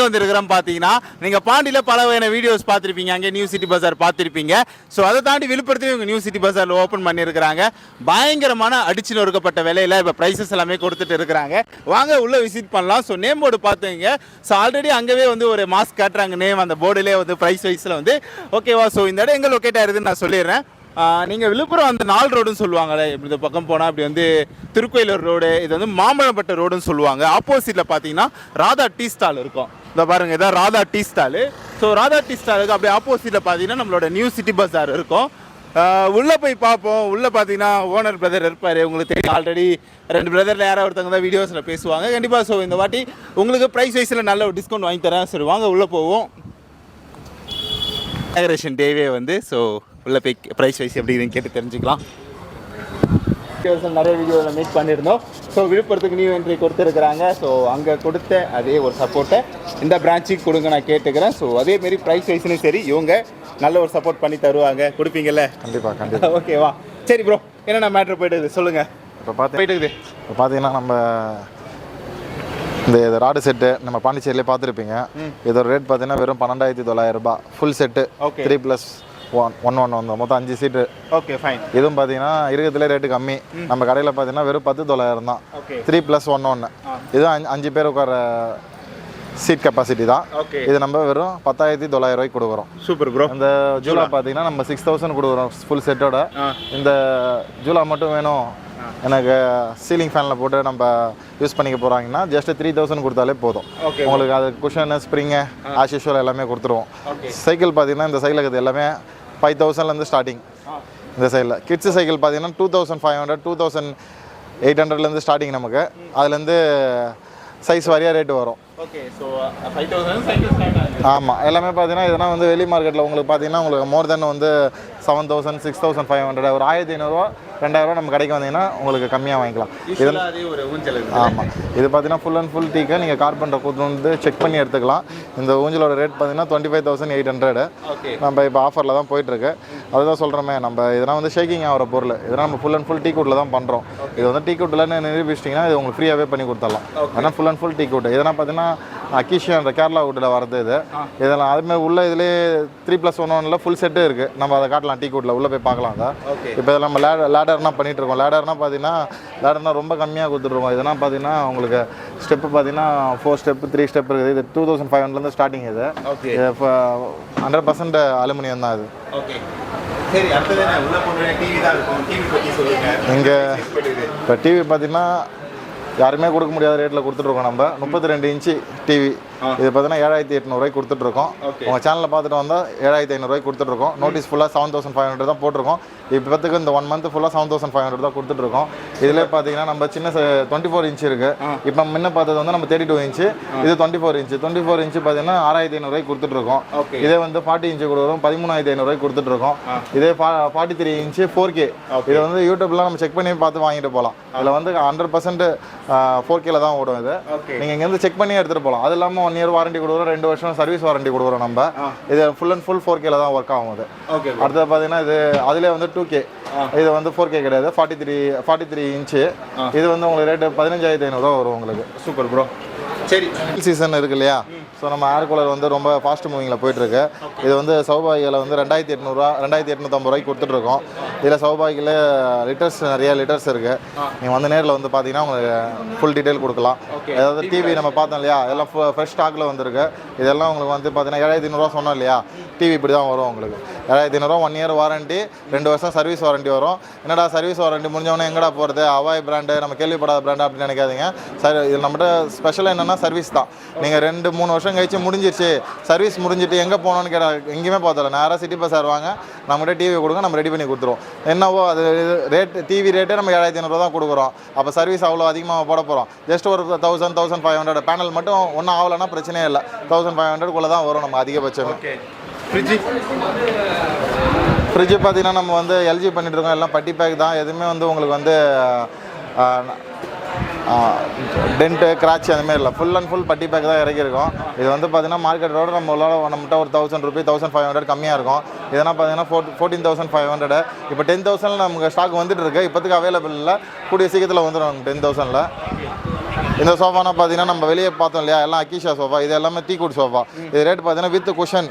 எங்கே வந்திருக்கிறோம் பார்த்தீங்கன்னா நீங்கள் பாண்டியில் பல வகையான வீடியோஸ் பார்த்துருப்பீங்க. அங்கே நியூ சிட்டி பஜார் பார்த்துருப்பீங்க. ஸோ அதை தாண்டி விழுப்புரத்தையும் இவங்க நியூ சிட்டி பஜாரில் ஓப்பன் பண்ணியிருக்கிறாங்க. பயங்கரமான அடிச்சு நொறுக்கப்பட்ட விலையில் இப்போ ப்ரைஸஸ் எல்லாமே கொடுத்துட்டு இருக்கிறாங்க. வாங்க உள்ளே விசிட் பண்ணலாம். ஸோ நேம் போர்டு பார்த்துங்க. ஸோ ஆல்ரெடி அங்கேவே வந்து ஒரு மாஸ்க் காட்டுறாங்க. நேம் அந்த போர்டுலேயே வந்து ப்ரைஸ் வைஸில் வந்து. ஓகேவா ஸோ இந்த இடம் எங்கே லொக்கேட் ஆயிருதுன்னு நான் சொல்லிடுறேன். நீங்கள் விழுப்புரம் அந்த நாள் ரோடுன்னு சொல்லுவாங்களே இப்படி இந்த பக்கம் போனால் அப்படி வந்து திருக்கோயிலூர் ரோடு இது வந்து மாம்பழப்பட்ட ரோடுன்னு சொல்லுவாங்க. ஆப்போசிட்டில் பார்த்தீங்கன்னா ராதா டீ ஸ்டால் இருக்கும். இந்த பாருங்கள் இதான் Radha tea stall so Radha tea ஸ்டாலுக்கு அப்படியே ஆப்போசிட்டில் பார்த்தீங்கன்னா நம்மளோட நியூ சிட்டி பஸார் இருக்கும். உள்ளே போய் பார்ப்போம். உள்ளே பார்த்தீங்கன்னா ஓனர் பிரதர் இருப்பார். உங்களுக்கு தெரியும் ஆல்ரெடி ரெண்டு பிரதரில் யாராவது ஒருத்தவங்க தான் வீடியோஸில் பேசுவாங்க. கண்டிப்பாக ஸோ இந்த வாட்டி உங்களுக்கு ப்ரைஸ் வைஸில் நல்ல ஒரு டிஸ்கவுண்ட் வாங்கி தரேன். சரி வாங்க உள்ளே போவோம். இனாகரேஷன் டேவே வந்து ஸோ உள்ளே போய் ப்ரைஸ் வைஸ் எப்படி கேட்டு தெரிஞ்சுக்கலாம். நிறைய வீடியோவில் மீட் பண்ணியிருந்தோம் ஸோ விழுப்புரத்துக்கு நியூ என்ட்ரி கொடுத்துருக்குறாங்க. ஸோ அங்கே கொடுத்த அதே ஒரு சப்போர்ட்டை இந்த பிரான்ச்சுக்கு கொடுங்க நான் கேட்டுக்கிறேன். ஸோ அதேமாரி ப்ரைஸ் வைஸ்லையும் சரி இவங்க நல்ல ஒரு சப்போர்ட் பண்ணி தருவாங்க. கொடுப்பீங்கல்ல? கண்டிப்பாக கண்டிப்பாக ஓகேவா சரி ப்ரோ என்னென்ன மேட்ரு போயிட்டுது சொல்லுங்கள் இப்போ பார்த்து போயிட்டுக்குது இப்போ பார்த்தீங்கன்னா நம்ம இந்த ராடு செட்டு நம்ம பாண்டிச்சேரியிலே பார்த்துருப்பீங்க. இதோட ரேட் பார்த்தீங்கன்னா வெறும் பன்னெண்டாயிரத்தி தொள்ளாயிரம் ரூபாய். Full set. Three plus one one one வந்து மொத்தம் அஞ்சு சீட்டு ஓகே ஃபைன் இதுவும் பார்த்தீங்கன்னா இருக்கிறதுலே ரேட்டு கம்மி. நம்ம கடையில் பார்த்தீங்கன்னா வெறும் பத்து தொள்ளாயிரம் தான். த்ரீ ப்ளஸ் ஒன் ஒன்று இதுவும் அஞ்சு அஞ்சு பேர் உட்கார சீட் கெப்பாசிட்டி தான். இது நம்ம வெறும் பத்தாயிரத்தி தொள்ளாயிரம் ரூபாய்க்கு கொடுக்குறோம். சூப்பர் ப்ரோ இந்த ஜூலா பார்த்தீங்கன்னா நம்ம சிக்ஸ் தௌசண்ட் கொடுக்குறோம் ஃபுல் செட்டோட இந்த ஜூலா மட்டும் வேணும். எனக்கு சீலிங் ஃபேனில் போட்டு நம்ம யூஸ் பண்ணிக்க போகிறாங்கன்னா ஜஸ்ட் த்ரீ தௌசண்ட் கொடுத்தாலே போதும். உங்களுக்கு அது குஷனு ஸ்ப்ரிங்கு ஆஸ் யூஷுவல் எல்லாமே கொடுத்துருவோம். சைக்கிள் பார்த்தீங்கன்னா இந்த சைடில் இருக்குது எல்லாமே ஃபைவ் தௌசண்ட்லேருந்து ஸ்டார்டிங் இந்த சைடில் கிட்ஸ் சைக்கிள் பார்த்தீங்கன்னா two thousand five hundred two thousand eight ஹண்ட்ரட்லேருந்து ஸ்டார்டிங் நமக்கு. அதுலேருந்து சைஸ் வாரியாக ரேட்டு வரும். Okay so five thousand cycle start ஆகுது. ஆமாம் எல்லாமே பார்த்தீங்கன்னா இதெல்லாம் வந்து வெளி மார்க்கெட்டில் உங்களுக்கு பார்த்தீங்கன்னா உங்களுக்கு மோர் தென் வந்து seven thousand six thousand five hundred ஒரு ஆயிரத்தி ஐநூறுரூவா ரெண்டாயிரரூவா நம்ம கடைக்கு வந்தீங்கன்னா உங்களுக்கு கம்மியாக வாங்கிக்கலாம். இருக்குது. ஆமாம் இது பார்த்தீங்கன்னா ஃபுல் அண்ட் ஃபுல் டீக்கை நீங்கள் கார்பெண்டர் கூட்டு வந்து செக் பண்ணி எடுத்துக்கலாம். இந்த ஊஞ்சலோட ரேட் பார்த்தீங்கன்னா twenty five thousand eight hundred நம்ம இப்போ ஆஃபரில் தான் போயிட்டுருக்கு. அதுதான் சொல்கிறோமே நம்ம இதெல்லாம் வந்து ஷேக்கிங் ஆகிற பொருள். இதெல்லாம் நம்ம ஃபுல் அண்ட் ஃபுல் டீ கூட்டில் தான் பண்ணுறோம் இது வந்து டீ கூட்டில் நிரூபிச்சிட்டிங்கன்னா இது உங்களுக்கு ஃப்ரீயாகவே பண்ணி கொடுத்துடலாம். ஏன்னா ஃபுல் அண்ட் ஃபுல் டீ கூட்டு இதெல்லாம் பார்த்தீங்கன்னா அக்கீஷியா அந்த கேரளா வீட்டில் வரது இது. இதெல்லாம் அதுமாதிரி உள்ள இதுலேயே த்ரீ ப்ளஸ் ஒன் ஒனில் ஃபுல் செட்டு இருக்குது நம்ம அதை காட்டலாம் டீ கூட்டில். உள்ளே போய் பார்க்கலாம் அதை. இப்போ இதில் நம்ம லேடர் லேடர்னா பண்ணிட்டு இருக்கோம். லேடர்னா பார்த்தீங்கன்னா லேடர்னா ரொம்ப கம்மியாக கொடுத்துட்ருக்கோம் இதெல்லாம் பார்த்தீங்கன்னா உங்களுக்கு ஸ்டெப்பு பார்த்தீங்கன்னா ஃபோர் ஸ்டெப்பு த்ரீ ஸ்டெப் இருக்குது. இது டூ தௌசண்ட் ஃபைவ் ஹண்ட்ரட்லேருந்து ஸ்டார்டிங் இது. ஹண்ட்ரட் பர்சன்ட் அலுமினியம் தான் இது. ஓகே. இங்கே இப்போ டிவி பார்த்தீங்கன்னா யாருமே கொடுக்க முடியாத ரேட்டில் கொடுத்துட்ருக்கோம் நம்ம. முப்பத்தி ரெண்டு இன்ச்சு டிவி இது பார்த்தீங்கன்னா ஏழாயிரத்தி எட்நூறுவாய்க்கு கொடுத்துட்ருக்கோம். உங்கள் சேனலில் பார்த்துட்டு வந்தால் ஏழாயிரத்தி ஐநூறுரூவாய்க்கு கொடுத்துட்ருக்கோம். நோட்டீஸ் ஃபுல்லாக செவன் தௌசண்ட் ஃபைவ் ஹண்ட்ரட் தான் போட்டிருக்கோம். இப்போத்துக்கு இந்த ஒன் மந்த் ஃபுல்லாக செவன் தௌசண்ட் ஃபைவ் ஹண்ட்ரட் தான் கொடுத்துட்ருக்கோம். இதில் பார்த்தீங்கன்னா நம்ம சின்ன டுவெண்ட்டி ஃபோர் இன்ச் இருக்குது இப்போ முன்ன பார்த்தது வந்து நம்ம தேர்ட்டி டூ இன்ச்சு இது twenty four inch twenty four inch பார்த்தீங்கன்னா ஆறாயிரத்தி ஐநூறுவாய்க்கு கொடுத்துட்ருக்கோம். இதே வந்து ஃபார்ட்டி இன்ச்சு கொடுக்குறோம் பதிமூணாயிரத்தி ஐநூறுவாய்க்கு கொடுத்துட்ருக்கோம். இதே forty three inch four K இதை வந்து யூடியூப்லாம் நம்ம செக் பண்ணி பார்த்து வாங்கிட்டு போகலாம் இதில் வந்து ஹண்ட்ரட் பர்சன்ட் ஃபோர் கேல தான் ஓடும் இது. நீங்கள் இங்கேருந்து செக் பண்ணி எடுத்துகிட்டு போகலாம் அது இல்லாமல் ஒன் இயர் வாரண்டி கொடுக்குறோம் ரெண்டு வருஷம் சர்வீஸ் வாரண்டி கொடுக்குறோம் நம்ம. இது ஃபுல் அண்ட் ஃபுல் ஃபோர் கேல தான் ஒர்க் ஆகும் அது. அடுத்தது பார்த்தீங்கன்னா இது அதிலே வந்து டூ கே இது வந்து ஃபோர் கே கிடையாது forty three forty three inch இது வந்து உங்களுக்கு ரேட்டு பதினஞ்சாயிரத்தி ஐநூறுரூவா வரும் உங்களுக்கு. சூப்பர் ப்ரோ சரி. சீசன் இருக்கு இல்லையா? ஸோ நம்ம ஏர் கூலர் வந்து ரொம்ப ஃபாஸ்ட் மூவிங்கில் போயிட்டுருக்கு. இது வந்து சௌபாகியில் வந்து ரெண்டாயிரத்தி எட்நூறுவா ரெண்டாயிரத்தி எட்நூற்றம்பது ரூபாய்க்கு கொடுத்துட்ருக்கோம் இதில் சௌபாகியில் லிட்டர்ஸ் நிறைய லிட்டர்ஸ் இருக்குது நீங்கள் வந்து நேரில் வந்து பார்த்தீங்கன்னா உங்களுக்கு ஃபுல் டீட்டெயில் கொடுக்கலாம். ஏதாவது டிவி நம்ம பார்த்தோம் இல்லையா? எல்லாம் ஃப்ரெஷ் ஸ்டாக்கில் வந்திருக்கு. இதெல்லாம் உங்களுக்கு வந்து பார்த்தீங்கன்னா ஏழாயிரத்தி ஐநூறுரூவா சொன்னோம் இல்லையா? டிவி இப்படி தான் வரும் உங்களுக்கு. ஏழாயிரத்தி ஐநூறுரூவா ஒன் இயர் வாரண்டி ரெண்டு வருஷம் சர்வீஸ் வாரண்டி வரும். என்னடா சர்வீஸ் வாரண்டி முடிஞ்சவொடனே எங்கடா போகிறது அவாய் பிராண்டு நம்ம கேள்விப்படாத பிராண்டு அப்படின்னு நினைக்காதீங்க. சார் இது நம்மகிட்ட ஸ்பெஷல் என்னென்னா சர்வீஸ் தான். நீங்கள் ரெண்டு மூணு வருஷம் கழிச்சு முடிஞ்சிருச்சு. சர்வீஸ் முடிஞ்சிட்டு எங்கே போகணும்னு கேட்டால் எங்கேயுமே பார்த்தல நேராக சிட்டி பஸ் வாங்க நம்மகிட்ட டிவி கொடுங்க நம்ம ரெடி பண்ணி கொடுத்துருவோம். என்னவோ அது ரேட் டிவி ரேட்டே நம்ம ஏழாயிரத்தி ஐநூறுரூவா தான் கொடுக்குறோம். அப்போ சர்வீஸ் அவ்வளோ அதிகமாக போட போகிறோம் ஜஸ்ட் ஒரு thousand thousand five hundred panel மட்டும் ஒன்றும் ஆகலைன்னா பிரச்சனையே இல்லை. தௌசண்ட் ஃபைவ் ஹண்ட்ரட்குள்ளே தான் வரும் நம்ம அதிகபட்சம். ஓகே ஃப்ரிட்ஜு ஃப்ரிட்ஜு பார்த்தீங்கன்னா நம்ம வந்து எல்ஜி பண்ணிட்டு இருக்கோம். எல்லாம் பட்டி பேக் தான். எதுவுமே வந்து உங்களுக்கு வந்து டென்ட்டு கிராச் அந்த மாதிரி இல்லை. ஃபுல் அண்ட் ஃபுல் பட்டி பேக் தான் இறக்கியிருக்கோம் இது வந்து பார்த்தீங்கன்னா மார்க்கெட்டோட நம்ம நம்மகிட்ட ஒரு thousand rupee thousand five hundred கம்மியாக இருக்கும். இதெல்லாம் பார்த்தீங்கன்னா four fourteen thousand five hundred இப்போ டென் தௌசண்ட் நமக்கு ஸ்டாக் வந்துட்டு இருக்கு. இப்போத்துக்கு அவைலபிள் இல்லை. கூடிய சீக்கிரத்தில் வந்துடும் டென் தௌசண்டில் இந்த சோஃபானா பார்த்தீங்கன்னா நம்ம வெளியே பார்த்தோம் இல்லையா? எல்லாம் அக்கீஷா சோஃபா. இது எல்லாமே டீ குட் சோஃபா இது ரேட் பார்த்தீங்கன்னா வித் குஷன்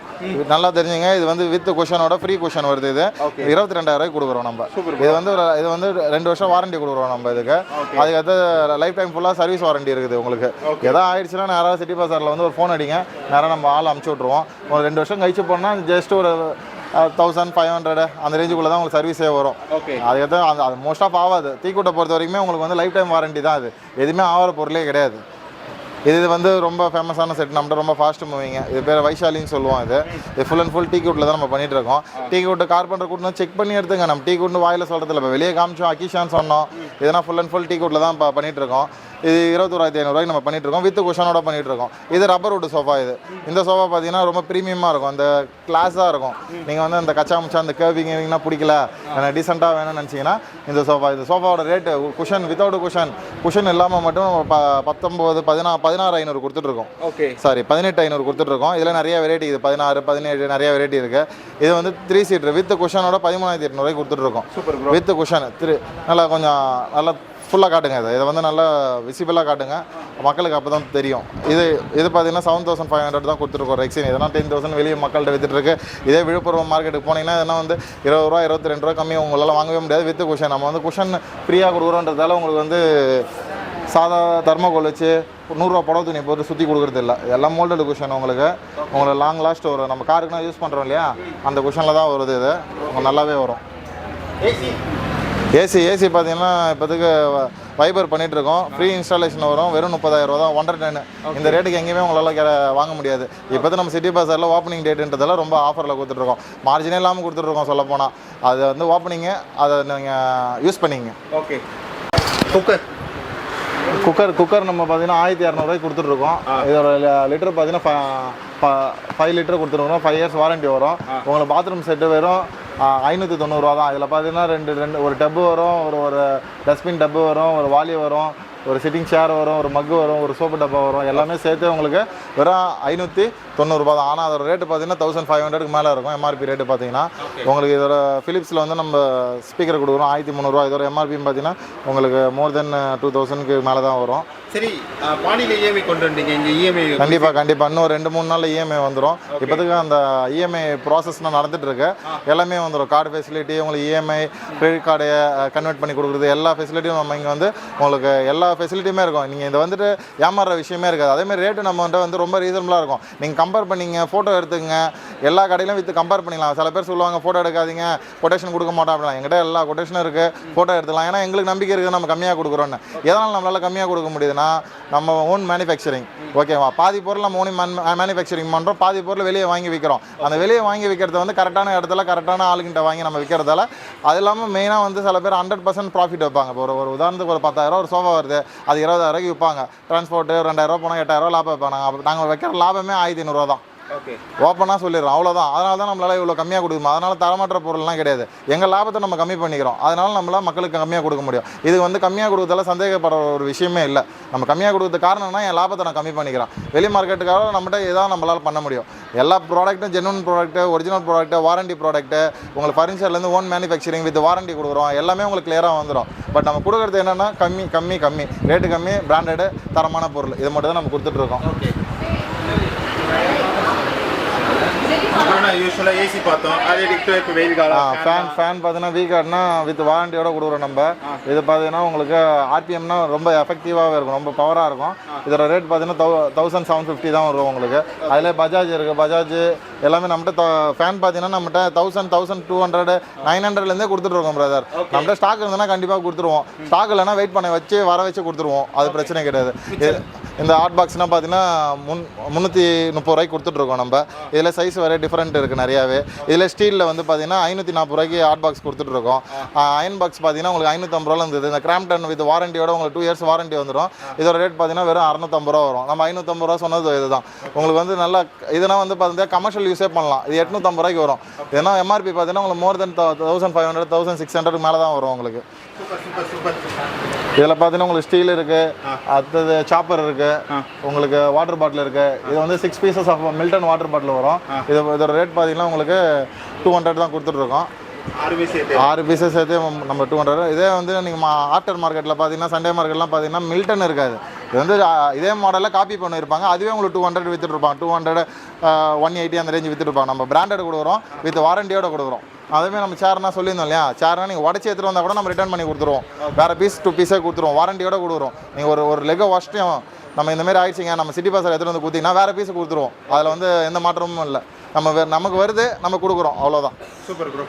நல்லா தெரிஞ்சுங்க. இது வந்து வித் குஷனோட ஃப்ரீ குஷன் வருது இது. இருபத்தி ரெண்டாயிரம் ரூபாய்க்கு கொடுக்குறோம் நம்ம. இது வந்து இது வந்து ரெண்டு வருஷம் வாரண்டி கொடுக்குறோம் நம்ம இதுக்கு. அதுக்கடுத்து லைஃப் டைம் ஃபுல்லாக சர்வீஸ் வாரண்டி இருக்குது உங்களுக்கு. எதாவது ஆயிடுச்சுன்னா நேராக சிட்டி பஸாரில் வந்து ஒரு ஃபோன் அடிங்க. நேராக நம்ம ஆள் அமுச்சு விட்ருவோம் ஒரு ரெண்டு வருஷம் கழிச்சு போனால் ஜஸ்ட் ஒரு தௌசண்ட் ஃபைவ் ஹண்ட்ரட் அந்த ரேஞ்சுக்குள்ளே தான் உங்களுக்கு சர்வீஸே வரும். ஓகே அது எதுவும் அந்த அது மோஸ்ட் ஆஃப் ஆகாது. தீக்கூட்டை பொறுத்த வரைக்குமே உங்களுக்கு வந்து லைஃப் டைம் வாரண்டி தான் அது. எதுவுமே ஆகிற பொருளே கிடையாது. இது வந்து ரொம்ப ஃபேமஸான செட் நம்மகிட்ட ரொம்ப ஃபாஸ்ட் மூவிங்க இது பேர் வைஷாலின்னு சொல்லுவோம் இது. இது ஃபுல் அண்ட் ஃபுல் டீ கூட்டில் தான் நம்ம பண்ணிட்டு இருக்கோம். டீ கூட்டு கார்பெண்டர் கூட்டு செக் பண்ணி எடுத்துங்க. நம்ம டீ கூட்டு வாயில் சொல்கிறதில்ல இப்போ வெளியே காமிச்சோம் அக்கிஷான்னு சொன்னோம். இதெல்லாம் ஃபுல் அண்ட் ஃபுல் டீ கூட்டில் தான் இப்போ பண்ணிட்டு இருக்கோம். இது இருபத்தோராயிரத்தி ஐநூறுரூவாய்க்கு நம்ம பண்ணிட்டு இருக்கோம் வித் குஷனோட பண்ணிட்டு இருக்கோம் இது ரப்பர் வுட் சோஃபா இது. இந்த சோஃபா பார்த்தீங்கன்னா ரொம்ப ப்ரீமியமாக இருக்கும். அந்த கிளாஸாக இருக்கும். நீங்கள் வந்து அந்த கச்சா முச்சா அந்த கேர்விங் கேவிங்னா பிடிக்கல. எனக்கு டீசெண்டாக வேணும்னு நினச்சிங்கன்னா இந்த சோஃபா இந்த சோஃபாவோட rate cushion without cushion cushion இல்லாமல் மட்டும் ப பத்தொம்போது பதினா பதினாறு ஐநூறு கொடுத்துட்ருக்கோம் ஓகே சாரி பதினெட்டு ஐநூறு கொடுத்துட்ருக்கோம் இதில் நிறைய வெரைட்டி இது. பதினாறு பதினேழு நிறைய வெரைட்டி இருக்குது இது வந்து த்ரீ சீட்ரு வித் குஷனோட பதிமூணாயிரத்தி எட்நூறுவாய்க்கு கொடுத்துட்ருக்கோம் சூப்பர் வித் குஷன் த்ரீ நல்லா கொஞ்சம் நல்லா ஃபுல்லாக காட்டுங்க இதை. இதை வந்து நல்லா விசிபிளாக காட்டுங்க. மக்களுக்கு அப்போ தான் தெரியும். இது இது பார்த்தீங்கன்னா செவன் தௌசண்ட் ஃபைவ் ஹண்ட்ரட் தான் கொடுத்துருக்கோம் ரெக்ஸின் இதெல்லாம் டென் தௌசண்ட் வெளியே மக்கள்கிட்ட வித்துட்டு இருக்கு. இதே விழுப்புரம் மார்க்கெட்டுக்கு போனீங்கன்னா இதெல்லாம் வந்து இருபது ரூபா இருபத்தி ரெண்டு ரூபா கம்மி உங்களால் வாங்கவே முடியாது. வித்து குஷன் நம்ம வந்து குஷன் ஃப்ரீயாக கொடுக்குறோன்றதால உங்களுக்கு வந்து சாதா தர்மகோல் வச்சு நூறுரூவா புடவை துணி போட்டு சுற்றி கொடுக்குறது இல்லை. எல்லாம் மோல்டடு குஷன் உங்களுக்கு. உங்களுக்கு லாங் லாஸ்ட் வரும் நம்ம காருக்குனா யூஸ் பண்ணுறோம் இல்லையா? அந்த குஷனில் தான் வருது இது. உங்களுக்கு நல்லாவே வரும். ஏசி ஏசி பார்த்தீங்கன்னா இப்போதுக்கு வைபர் பண்ணிட்டு இருக்கோம் ஃப்ரீ இன்ஸ்டாலேஷன் வரும். வெறும் முப்பதாயிரம் ரூபா தான் ஒன்றரை டென் இந்த ரேட்டுக்கு எங்கேயுமே உங்களால் கெ- வாங்க முடியாது. இப்போ நம்ம சிட்டி பஸாரில் ஓப்பனிங் டேட்டுன்றதெல்லாம் ரொம்ப ஆஃபரில் கொடுத்துட்ருக்கோம் மார்ஜினே இல்லாமல் கொடுத்துட்ருக்கோம் சொல்ல போனால் அது வந்து ஓப்பனிங்கு அதை நீங்கள் யூஸ் பண்ணிங்க. ஓகே குக்கர் குக்கர் குக்கர் நம்ம பார்த்தீங்கன்னா ஆயிரத்தி இரநூறுவாய்க்கு கொடுத்துட்ருக்கோம் இதோட லிட்டர் பார்த்தீங்கன்னா ஃபைவ் லிட்டர் கொடுத்துருக்கோம். ஃபைவ் இயர்ஸ் வாரண்டி வரும். உங்களுக்கு பாத்ரூம் செட்டு வெறும் ஐநூற்றி தொண்ணூறுரூவா தான். இதில் பார்த்தீங்கன்னா ரெண்டு ரெண்டு ஒரு டப்பு வரும் ஒரு ஒரு டஸ்ட்பின் டப்பு வரும் ஒரு வாலி வரும். ஒரு சிட்டிங் சேர் வரும் ஒரு மக்கு வரும் ஒரு சோப்பு டப்பா வரும் எல்லாமே சேர்த்து உங்களுக்கு வெறும் ஐநூற்றி தொண்ணூறுரூபா தான். ஆனால் அதோட ரேட்டு பார்த்தீங்கன்னா தௌசண்ட் ஃபைவ் ஹண்ட்ரடுக்கு மேலே இருக்கும் எம்ஆர்பி ரேட்டு பார்த்தீங்கன்னா. உங்களுக்கு இதோட ஃபிலிப்ஸில் வந்து நம்ம ஸ்பீக்கர் கொடுக்குறோம் ஆயிரத்தி முந்நூறுரூவா இதோட எம்ஆர்பின்னு பார்த்தீங்கன்னா உங்களுக்கு மோர் தென் டூ தௌசண்ட்க்கு மேலே தான் வரும். சரி பாடியில் இஎம்ஐ கொண்டு வந்தீங்க இங்கே இஎம்ஐ கண்டிப்பாக கண்டிப்பாக இன்னும் ரெண்டு மூணு நாளில் இஎம்ஐ வந்துடும் இப்போதுக்கு அந்த இஎம்ஐ ப்ராசஸ்லாம் நடந்துட்டு இருக்கு. எல்லாமே வந்துடும் கார்டு ஃபெசிலிட்டி உங்களுக்கு இஎம்ஐ கிரெடிட் கார்டு கன்வெர்ட் பண்ணி கொடுக்குறது எல்லா ஃபெசிலிட்டியும் நம்ம இங்கே வந்து உங்களுக்கு எல்லா ஃபெசிலிட்டியுமே இருக்கும். நீங்கள் இது வந்துட்டு ஏமாறுற விஷயமே இருக்காது. அதேமாதிரி ரேட்டு நம்ம வந்து ரொம்ப ரீசனபுளாக இருக்கும். நீங்கள் கம்பேர் பண்ணிங்க ஃபோட்டோ எடுத்துங்க எல்லா கடையிலும் வித்து கம்பேர் பண்ணிக்கலாம். சில பேர் சொல்லுவாங்க ஃபோட்டோ எடுக்காதீங்க கொட்டேஷன் கொடுக்க மாட்டோம் அப்படின்னா எங்கிட்ட எல்லா கொட்டேஷனும் இருக்குது ஃபோட்டோ எடுத்துக்கலாம் ஏன்னா எங்களுக்கு நம்பிக்கை இருக்குது நம்ம கம்மியாக கொடுக்குறோன்னு எதனால் நம்மளால் கம்மியாக கொடுக்க முடியுதுன்னா நம்ம ஓன் மேனுஃபேக்சரிங் ஓகேவா பாதி பொருள் நம்ம ஓன் மேனுஃபேக்சரிங் பண்ணுறோம் பாதி பொருள் வெளியே வாங்கி விற்கிறோம் அந்த வெளியே வாங்கி விற்கிறத வந்து கரெக்டான இடத்துல கரெக்டான ஆளுங்கிட்ட வாங்கி நம்ம விற்கிறதால அது இல்லாமல் மெயினாக வந்து சில பேர் ஹண்ட்ரட் பர்சன்ட் ப்ராஃபிட் வைப்பாங்க. இப்போ ஒரு ஒரு உதாரணத்துக்கு ஒரு பத்தாயிரம் ஒரு சோஃபா வருது. அது இருபதாயிரூவாய்க்கு விற்பாங்க டிரான்ஸ்போர்ட்டு ரெண்டாயிரம் போனால் எட்டாயிரம் லாபம் வைப்பாங்க. நாங்கள் வைக்கிற லாபமே ஆயிரத்தி ஐநூறுரூவா தான். ஓப்பனாக சொல்லிடுறோம். அவ்வளோதான் அதனால தான் நம்மளால இவ்வளோ கம்மியாக கொடுக்குமா அதனால தரமாற்ற பொருள்லாம் கிடையாது. எங்கள் லாபத்தை நம்ம கம்மி பண்ணிக்கிறோம். அதனால நம்மளால் மக்களுக்கு கம்மியாக கொடுக்க முடியும். இது வந்து கம்மியாக கொடுக்கறதால சந்தேகப்படுற ஒரு விஷயமே இல்லை. நம்ம கம்மியாக கொடுக்கறது காரணம்னா என் லாபத்தை நான் கம்மி பண்ணிக்கிறேன். வெளி மார்க்கெட்டுக்காக நம்மகிட்ட இதான் நம்மளால் பண்ண முடியும். எல்லா ப்ராடக்ட்டும் genuine product original product warranty product உங்களுக்கு ஃபர்னிச்சர்லேருந்து ஓன் மேனுஃபேக்சரிங் வித் வாரண்டி கொடுக்குறோம். எல்லாமே உங்களுக்கு கிளியராக வந்துடும் பட் நம்ம கொடுக்குறது என்னென்னா கம்மி கம்மி கம்மி. ரேட்டு கம்மி பிராண்டடு தரமான பொருள். இது மட்டும் தான் நம்ம கொடுத்துட்ருக்கோம் ஓகே யூஸ்வலாக ஏசி பார்த்தோம். அதே டிக்டோ இப்போ வெயில் காலம். ஃபேன் ஃபேன் பார்த்தீங்கன்னா வீகார்ட்னா வித் வாரண்டியோட கொடுக்குறோம் நம்ம. இது பார்த்தீங்கன்னா உங்களுக்கு ஆர்பிஎம்னா ரொம்ப எஃபெக்டிவாகவே இருக்கும். ரொம்ப பவராக இருக்கும். இதோட ரேட் பார்த்தீங்கன்னா தௌ தௌசண்ட் செவன் ஃபிஃப்டி தான் வரும் உங்களுக்கு. அதில் பஜாஜ் இருக்குது பஜாஜ் எல்லாமே நம்மகிட்ட ஃபேன் பார்த்தீங்கன்னா நம்மகிட்ட thousand thousand two hundred nine ஹண்ட்ரட்லேருந்தே கொடுத்துட்ருக்கோம் பிரதர் நம்மகிட்ட ஸ்டாக் இருந்ததுன்னா கண்டிப்பாக கொடுத்துருவோம். ஸ்டாக் இல்லைன்னா வெயிட் பண்ண வச்சு வர வச்சு கொடுத்துருவோம். அது பிரச்சனை கிடையாது. இந்த ஹாட் பாக்ஸ்னால் பார்த்தீங்கன்னா முன் முந்நூற்றி முப்பது ரூபாய்க்கு கொடுத்துட்ருக்கோம் நம்ம. இதில் சைஸ் வேறு டிஃப்ரெண்ட் இருக்குது நிறையாவே. இதில் ஸ்டீலில் வந்து பார்த்தீங்கன்னா ஐநூற்றி நாற்பது ரூபாய்க்கு ஹாட் பாக்ஸ் கொடுத்துட்ருக்கோம் அயன் பாக்ஸ் பார்த்தீங்கன்னா உங்களுக்கு ஐநூற்றம்பது ரூபா இருந்தது. இந்த கிராம்டன் வித் வாரண்டியோட உங்களுக்கு டூ இயர்ஸ் வாரண்டி வந்துடும் இதோட ரேட் பார்த்தீங்கன்னா வெறும் அறநூற்றம்பது ரூபா வரும். நம்ம ஐநூற்றம்பது ரூபா சொன்னது இதுதான். உங்களுக்கு வந்து நல்லா இதெல்லாம் வந்து பார்த்தீங்கன்னா கமர்ஷியல் யூஸே பண்ணலாம். இது எட்நூற்றம்பது ரூபாய்க்கு வரும். ஏன்னா எம்ஆர்பி பார்த்தீங்கன்னா உங்களுக்கு more than thousand five hundred thousand six hundred மேலே தான் வரும் உங்களுக்கு. சூப்பர் சூப்பர் சூப்பர் இதில் பார்த்தீங்கன்னா உங்களுக்கு ஸ்டீல் இருக்கு அடுத்தது சாப்பர் இருக்கு உங்களுக்கு வாட்டர் பாட்டில் இருக்கு. இது வந்து six pieces of Milton water bottle வரும். இது இதோட ரேட் பார்த்தீங்கன்னா உங்களுக்கு டூ ஹண்ட்ரட் தான் கொடுத்துட்ருக்கோம். ஆறு பீசஸ் சேர்த்து. நம்ம டூ ஹண்ட்ரட் இதே வந்து நீங்கள் ஆஃப்டர் மார்க்கெட்டில் பார்த்தீங்கன்னா சண்டே மார்க்கெட்லாம் பார்த்தீங்கன்னா மில்டன் இருக்காது. இது வந்து இதே மாடலில் காப்பி பண்ணியிருப்பாங்க அதுவே உங்களுக்கு டூ ஹண்ட்ரட் விற்றுட்ருப்பாங்க டூ ஹண்ட்ரட் ஒன் எயிட்டி அந்த ரேஞ்சு விற்றுட்ருப்பாங்க நம்ம பிராண்டட் கொடுக்குறோம் வித் வாரண்டியோட கொடுக்குறோம். அதுவே நம்ம சேர்னா சொல்லியிருந்தோம் இல்லையா? சேர்னா நீங்கள் உடச்சி எடுத்துகிட்டு வந்தால் கூட நம்ம ரிட்டர்ன் பண்ணி கொடுத்துருவோம். வேறு பீஸ் டூ பீஸே கொடுத்துருவோம். வாரண்டியோட கொடுக்குறோம். நீங்கள் ஒரு ஒரு லெக்கை வாஷ்ட்டையும் நம்ம இந்த மாதிரி ஆயிடுச்சிங்க நம்ம சிட்டி பஸ்ஸில் எடுத்துகிட்டு வந்து கொடுத்தீங்கன்னா வேறு பீஸ் கொடுத்துருவோம். அதில் வந்து எந்த மாற்றமும் இல்லை. நம்ம நமக்கு வருது நம்ம கொடுக்குறோம். அவ்வளோதான் சூப்பர் ப்ரோ